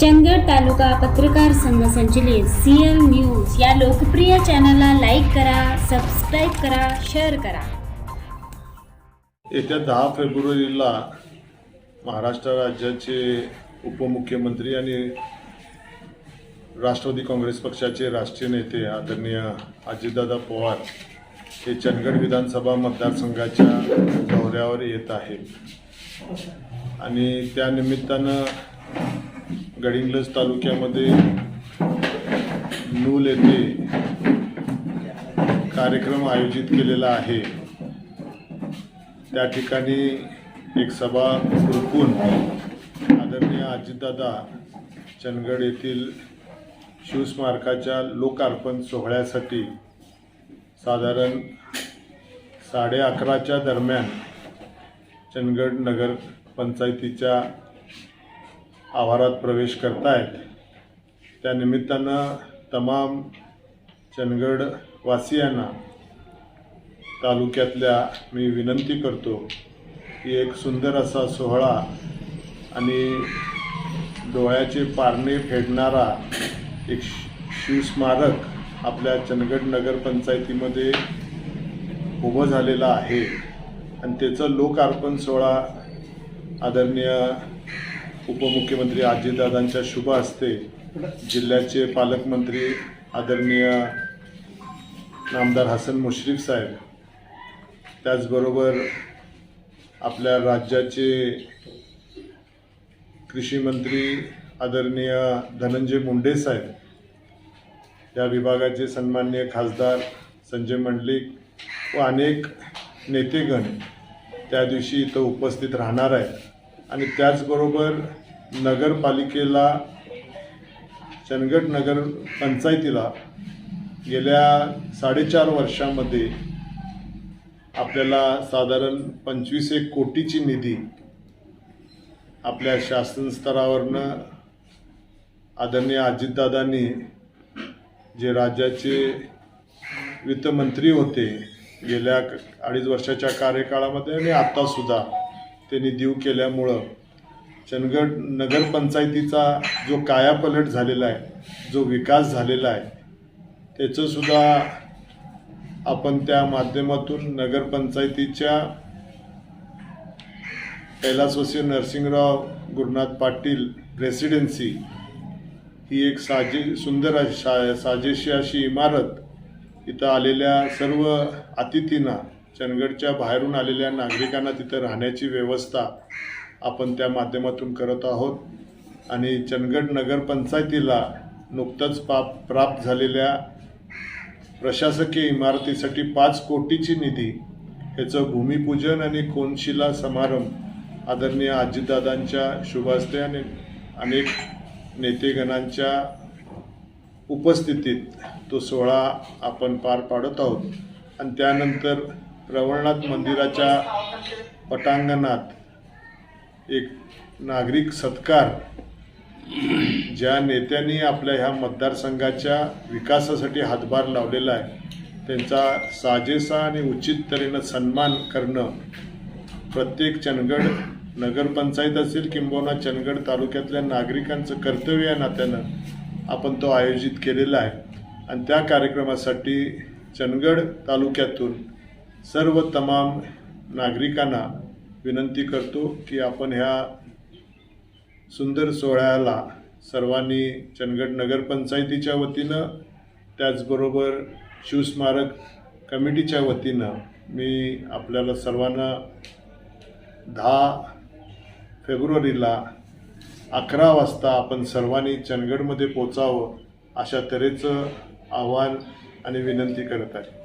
चंदगड तालुका पत्रकार संघ संचलित सीएल न्यूज या लोकप्रिय चॅनलला लाईक करा सबस्क्राईब करा शेअर करा. येत्या दहा फेब्रुवारीला महाराष्ट्र राज्याचे उपमुख्यमंत्री आणि राष्ट्रवादी काँग्रेस पक्षाचे राष्ट्रीय नेते आदरणीय अजितदादा पवार हे चंदगड विधानसभा मतदारसंघाच्या दौऱ्यावर येत आहेत. आणि त्यानिमित्तानं गडिंग्लज तालुक्यामध्ये नूल येथे कार्यक्रम आयोजित केलेला आहे. त्या ठिकाणी एक सभा खुरपून आदरणीय अजितदादा चंदगड येथील शिवस्मारकाच्या लोकार्पण सोहळ्यासाठी साधारण साडे अकराच्या दरम्यान चंदगड नगर पंचायतीच्या आवारात प्रवेश करतायत. त्या निमित्तानं तमाम चंदगड वासियांना तालुक्यातल्या मी विनंती करतो की एक सुंदर असा सोहळा आणि डोळ्याचे पारणे फेडणारा एक शिवस्मारक आपल्या चंदगड नगरपंचायतीमध्ये उभं झालेलं आहे. आणि त्याचं लोकार्पण सोहळा आदरणीय उपमुख्यमंत्री अजितदादांच्या शुभ हस्ते जिल्ह्याचे पालकमंत्री आदरणीय नामदार हसन मुश्रीफ साहेब त्याचबरोबर आपल्या राज्याचे कृषी मंत्री आदरणीय धनंजय मुंडे साहेब या विभागाचे सन्माननीय खासदार संजय मंडलिक व अनेक नेतेगण त्या दिवशी इथं उपस्थित राहणार आहेत. आणि त्याचबरोबर नगरपालिकेला चंदगड नगर पंचायतीला गेल्या साडेचार वर्षामध्ये आपल्याला साधारण पंचवीस एक कोटीची निधी आपल्या शासन स्तरावरनं आदरणीय अजितदादांनी जे राज्याचे वित्तमंत्री होते गेल्या अडीच वर्षाच्या कार्यकाळामध्ये आणि आत्तासुद्धा त्यांनी देऊ केल्यामुळं चंदगड नगरपंचायतीचा जो कायापलट झालेला आहे जो विकास झालेला आहे त्याचंसुद्धा आपण त्या माध्यमातून नगरपंचायतीच्या कैलासवासी नरसिंगराव गुरुनाथ पाटील रेसिडेन्सी ही एक साजे सुंदर अशी साजेशी अशी इमारत इथं आलेल्या सर्व अतिथींना चंदगडच्या बाहेरून आलेल्या नागरिकांना तिथं राहण्याची व्यवस्था आपण त्या माध्यमातून करत आहोत. आणि चंदगड नगरपंचायतीला नुकतंच पाप प्राप्त झालेल्या प्रशासकीय इमारतीसाठी पाच कोटीची निधी ह्याचं भूमिपूजन आणि कोनशिला समारंभ आदरणीय आजीदादांच्या शुभास्ते आणि अनेक नेतेगणांच्या उपस्थितीत तो सोहळा आपण पार पाडत आहोत. आणि त्यानंतर रवळनाथ मंदिराच्या पटांगणात एक नागरिक सत्कार ज्या नेत्यांनी आपल्या ह्या मतदारसंघाच्या विकासासाठी हातभार लावलेला आहे त्यांचा साजेसा आणि उचित तऱ्हेनं सन्मान करणं प्रत्येक चंदगड नगरपंचायत असेल किंबहुना चंदगड तालुक्यातल्या नागरिकांचं कर्तव्य या नात्यानं आपण तो आयोजित केलेला आहे. आणि त्या कार्यक्रमासाठी चंदगड तालुक्यातून सर्व तमाम नागरिकांना विनंती करतो की आपण ह्या सुंदर सोहळ्याला सर्वांनी चंदगड नगरपंचायतीच्या वतीनं त्याचबरोबर शिवस्मारक कमिटीच्या वतीनं मी आपल्याला सर्वांना दहा फेब्रुवारीला अकरा वाजता आपण सर्वांनी चंदगडमध्ये पोचावं अशा तऱ्हेचं आव्हान आणि विनंती करत आहे.